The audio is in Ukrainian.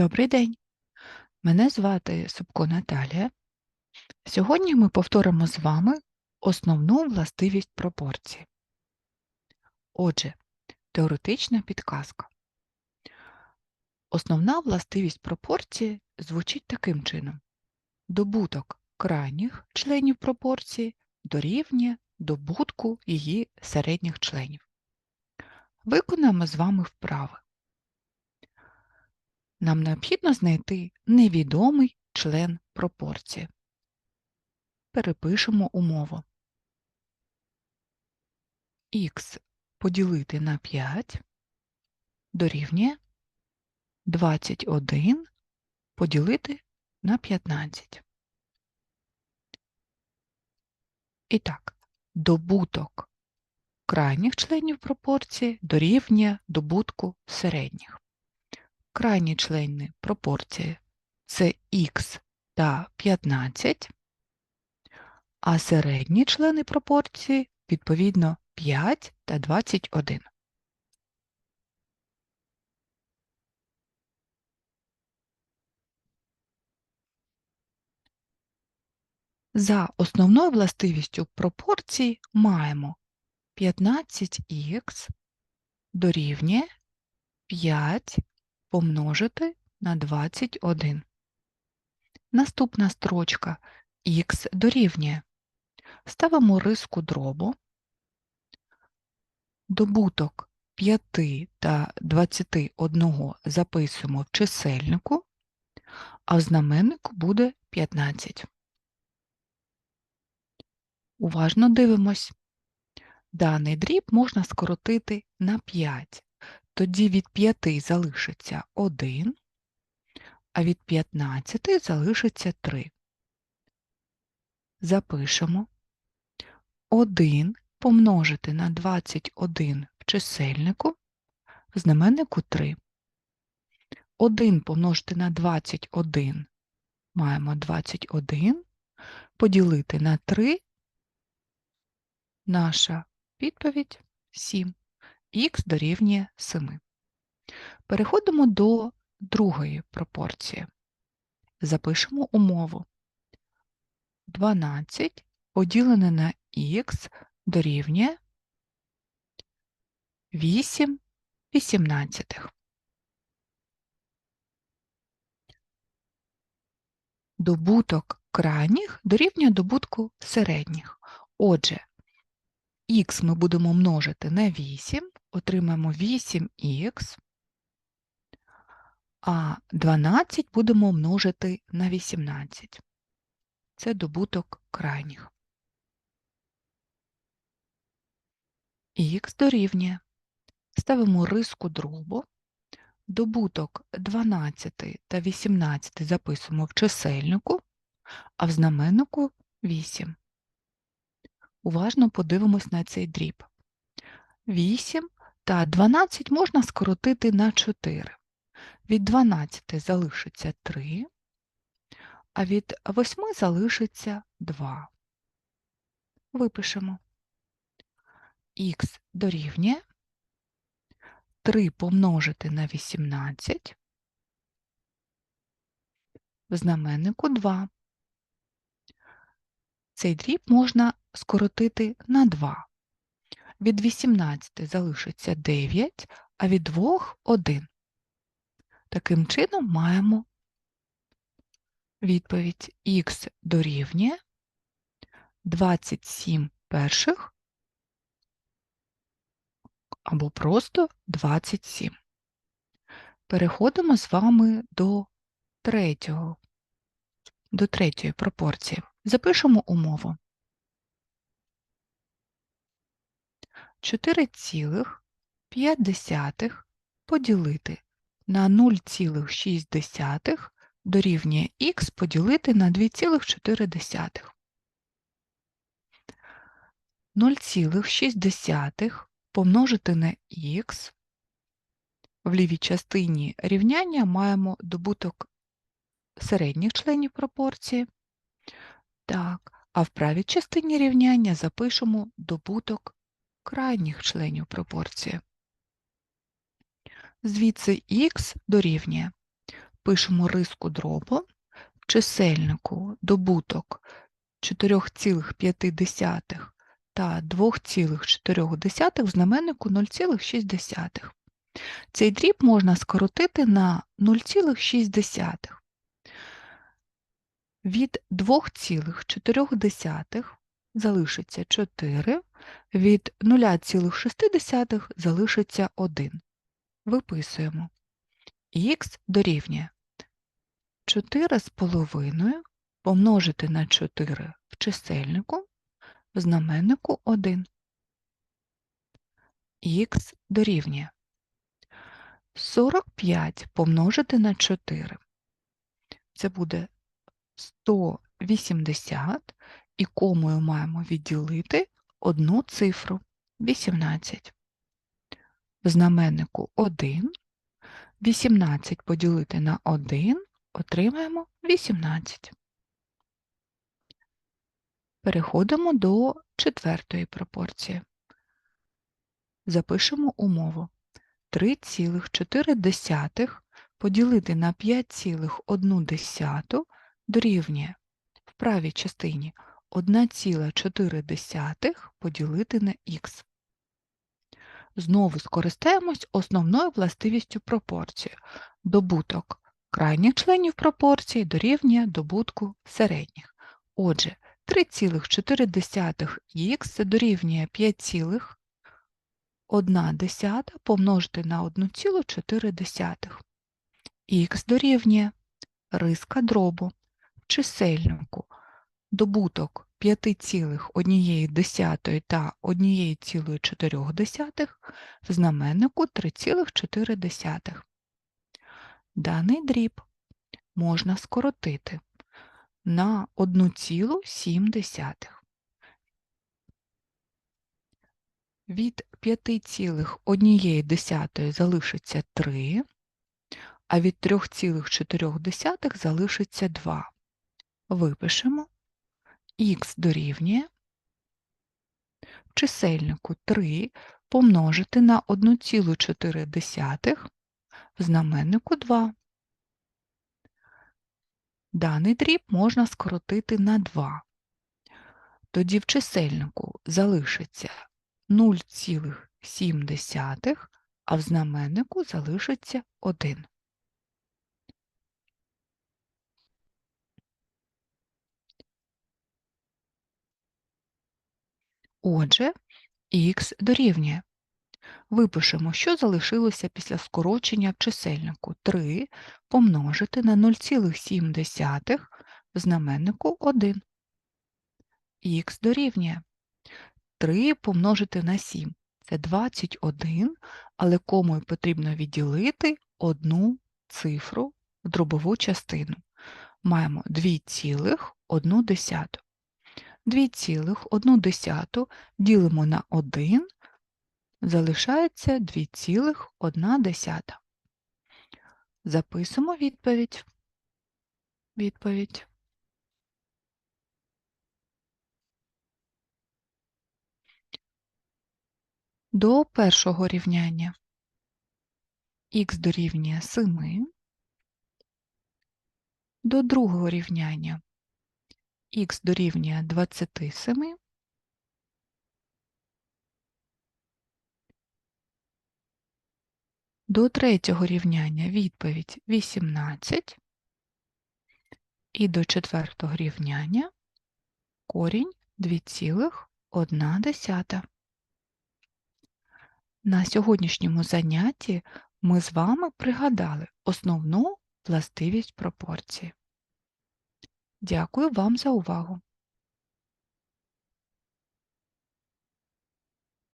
Добрий день! Мене звати Собко Наталія. Сьогодні ми повторимо з вами основну властивість пропорції. Отже, теоретична підказка. Основна властивість пропорції звучить таким чином: добуток крайніх членів пропорції дорівнює добутку її середніх членів. Виконаємо з вами вправи. Нам необхідно знайти невідомий член пропорції. Перепишемо умову. Х поділити на 5 дорівнює 21 поділити на 15. І так, добуток крайніх членів пропорції дорівнює добутку середніх. Крайні члени пропорції це х та 15, а середні члени пропорції відповідно 5 та 21. За основною властивістю пропорцій маємо 15х дорівнює 5 помножити на 21. Наступна строчка х дорівнює. Ставимо риску дробу, добуток 5 та 21 записуємо в чисельнику, а в знаменнику буде 15. Уважно дивимось. Даний дріб можна скоротити на 5. Тоді від 5 залишиться 1, а від 15 залишиться 3. Запишемо 1 помножити на 21 в чисельнику, в знаменнику 3. 1 помножити на 21 маємо 21, поділити на 3, наша відповідь 7 х дорівнює 7. Переходимо до другої пропорції. Запишемо умову. 12 поділене на х дорівнює 8 18. Добуток крайніх дорівнює добутку середніх. Отже, х ми будемо множити на 8, отримаємо 8х, а 12 будемо множити на 18. Це добуток крайніх. Х дорівнює. Ставимо риску дробу. Добуток 12 та 18 записуємо в чисельнику, а в знаменнику 8. Уважно подивимось на цей дріб. 8 та 12 можна скоротити на 4. Від 12 залишиться 3, а від 8 залишиться 2. Випишемо. Х дорівнює 3 помножити на 18, в знаменнику 2. Цей дріб можна скоротити на 2. Від 18 залишиться 9, а від 2 – 1. Таким чином маємо відповідь х дорівнює 27 перших або просто 27. Переходимо з вами до третього, до третьої пропорції. Запишемо умову. 4,5 поділити на 0,6 дорівнює х поділити на 2,4. 0,6 помножити на х. В лівій частині рівняння маємо добуток середніх членів пропорції. Так, а в правій частині рівняння запишемо добуток крайніх членів пропорції. Звідси х дорівнює Пишемо риску дробу, чисельнику добуток 4,5 та 2,4 в знаменнику 0,6. Цей дріб можна скоротити на 0,6. Від 2,4 залишиться 4, від 0,6 залишиться 1. Виписуємо. Х дорівнює 4,5 помножити на 4 в чисельнику, в знаменнику 1. Х дорівнює 45 помножити на 4. Це буде 180 і комою маємо відділити одну цифру 18. В знаменнику 1. 18 поділити на 1 отримаємо 18. Переходимо до четвертої пропорції. Запишемо умову. 3,4 поділити на 5,1 дорівнює в правій частині 1,4 поділити на х. Знову скористаємось основною властивістю пропорції. Добуток крайніх членів пропорції дорівнює добутку середніх. Отже, 3,4х це дорівнює 5,1 помножити на 1,4. Х дорівнює риска дробу в чисельнику добуток 5,1 та 1,4 в знаменнику 3,4. Даний дріб можна скоротити на 1,7. Від 5,1 залишиться 3, а від 3,4 залишиться 2. Випишемо х дорівнює в чисельнику 3 помножити на 1,4 в знаменнику 2. Даний дріб можна скоротити на 2. Тоді в чисельнику залишиться 0,7, а в знаменнику залишиться 1. Отже, х дорівнює. Випишемо, що залишилося після скорочення чисельнику 3 помножити на 0,7 в знаменнику 1. Х дорівнює 3 помножити на 7 це 21, але комою потрібно відділити одну цифру в дробову частину. Маємо 2,1. 2,1 ділимо на 1, залишається 2,1. Записуємо відповідь. Відповідь. До першого рівняння х дорівнює 7, до другого рівняння х дорівнює 27, до третього рівняння відповідь 18 і до четвертого рівняння корінь 2,1. На сьогоднішньому занятті ми з вами пригадали основну властивість пропорції. Дякую вам за увагу!